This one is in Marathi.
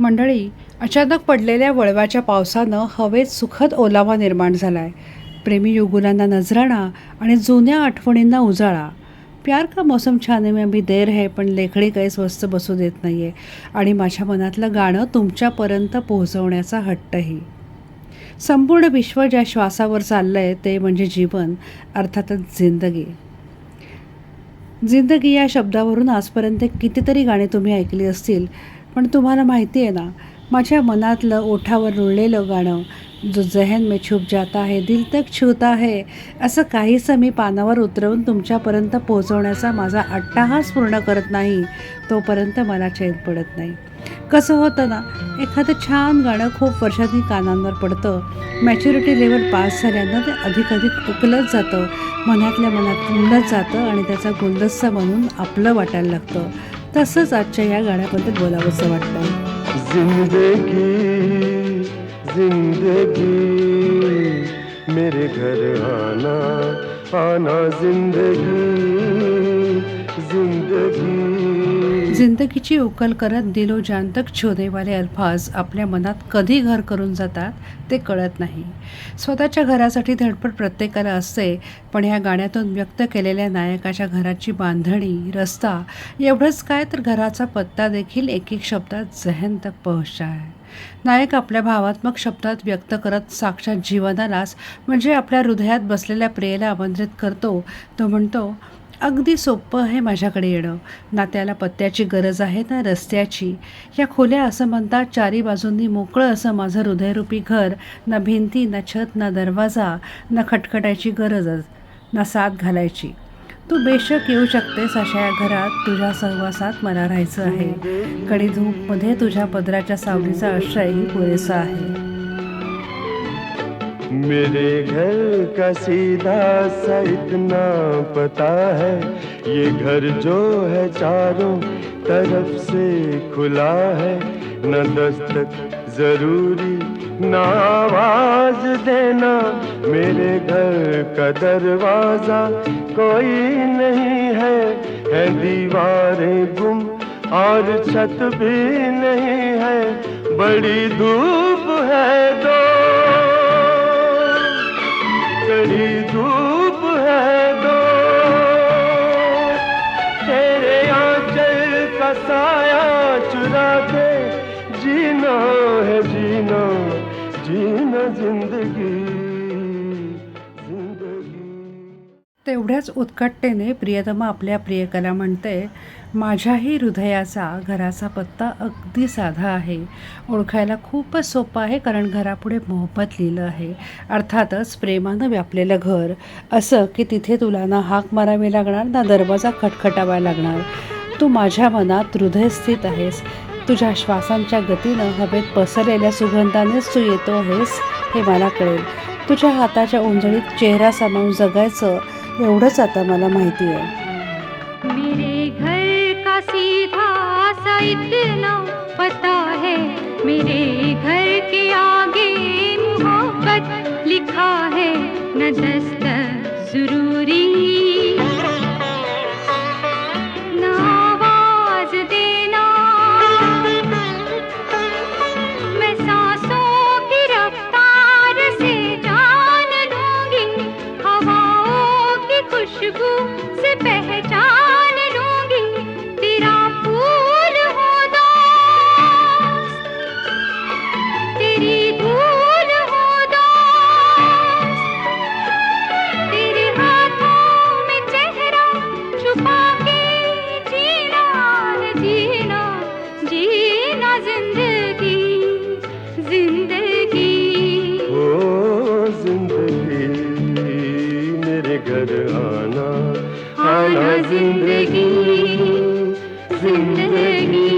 मंडळी अचानक पडलेल्या वळवाच्या पावसानं हवेत सुखद ओलावा निर्माण झाला आहे प्रेमी युगुलांना नजराणा आणि जुन्या आठवणींना उजाळा. प्यार का मौसम छाने में अभी देर है पण लेखडी काही स्वस्त बसू देत नाही आहे आणि माझ्या मनातलं गाणं तुमच्यापर्यंत पोहोचवण्याचा हट्टही. संपूर्ण विश्व ज्या श्वासावर चाललं आहे ते म्हणजे जीवन अर्थातच जिंदगी. जिंदगी या शब्दावरून आजपर्यंत कितीतरी गाणी तुम्ही ऐकली असतील पण तुम्हाला माहिती आहे ना माझ्या मनातलं ओठावर रुळलेलं गाणं जो जहन में छुप जाता है दिल तक छूता है असं काहीसं मी पानावर उतरवून तुमच्यापर्यंत पोहोचवण्याचा माझा अट्टाहास पूर्ण करत नाही तोपर्यंत मला चैन पडत नाही. कसं होतं ना एखादं छान गाणं खूप वर्षांनी कानांवर पडतं मॅच्युरिटी लेवल पास झाल्यानं ते अधिक अधिक उकलत जातं मनातल्या मनात उमलत जातं आणि त्याचा गुलदस्ता बनून आपलं वाटायला लागतं. तसंच आजच्या या गाण्याबद्दल बोलावंसं वाटतं जिंदगी जिंदगी मेरे घर आना आना जिंदगी जिंदगी। जिंदगीची उकल करत दिलो जांतक छोदेवाले अल्फाज आपल्या मनात कधी घर करून जातात ते कळत नाही. स्वतःच्या घरासाठी धडपड प्रत्येकाला असते पण ह्या गाण्यातून व्यक्त केलेल्या नायकाच्या घराची बांधणी रस्ता एवढंच काय तर घराचा पत्ता देखील एक एक शब्दात जहन तक पोहोचला आहे नायक आपल्या भावात्मक शब्दात व्यक्त करत साक्षात जीवनालाच म्हणजे आपल्या हृदयात बसलेल्या प्रियेला आमंत्रित करतो तो म्हणतो अगदी सोपं आहे माझ्याकडे येणं. ना त्याला पत्त्याची गरज आहे ना रस्त्याची? या खोल्या असं म्हणतात चारी बाजूंनी मोकळं असं माझं हृदयरूपी घर. ना भिंती ना छत ना दरवाजा ना खटखटायची गरजच ना साथ घालायची. तू बेशक येऊ शकतेस अशा घरात तुझ्या सहवासात मला राहायचं आहे. कडी धूपमध्ये तुझ्या पदराच्या सावलीचा आश्रयही पुरेसा आहे. मेरे घर का सीधा सा इतना पता है, ये घर जो है चारों तरफ़ से खुला है। न दस्तक ज़रूरी, न आवाज़ देना, मेरे घर का दरवाज़ा कोई नहीं है है दीवारें गुम, और छत भी नहीं है, बड़ी धूप है दो। कड़ी धूप है दो। तेरे आंचल का साया चुरा के जीना है, जीना जीना ज़िंदगी ज़िंदगी। तेवढ्याच उत्कटतेने प्रियतमा आपल्या प्रियकला म्हणते माझ्याही हृदयाचा घराचा पत्ता अगदी साधा आहे. ओळखायला खूपच सोपं आहे कारण घरापुढे मोहब्बत लिहिलं आहे. अर्थातच प्रेमानं व्यापलेलं घर. असं की तिथे तुला ना हाक मारावी लागणार ना दरवाजा खटखटावा लागणार. तू माझ्या मनात हृदयस्थित आहेस. तुझ्या श्वासांच्या गतीनं हवेत पसरलेल्या सुगंधानेच तू येतो आहेस हे मला कळेल. तुझ्या हाताच्या उंजळीत चेहरा सामावून जगायचं एवढंच आता मला माहिती आहे. मेरे घर का सीधा सा इतना पता है। मेरे घर के आगे मोहब्बत लिखा है। न दस्तक जरूरी जिंदगी जिंदगी.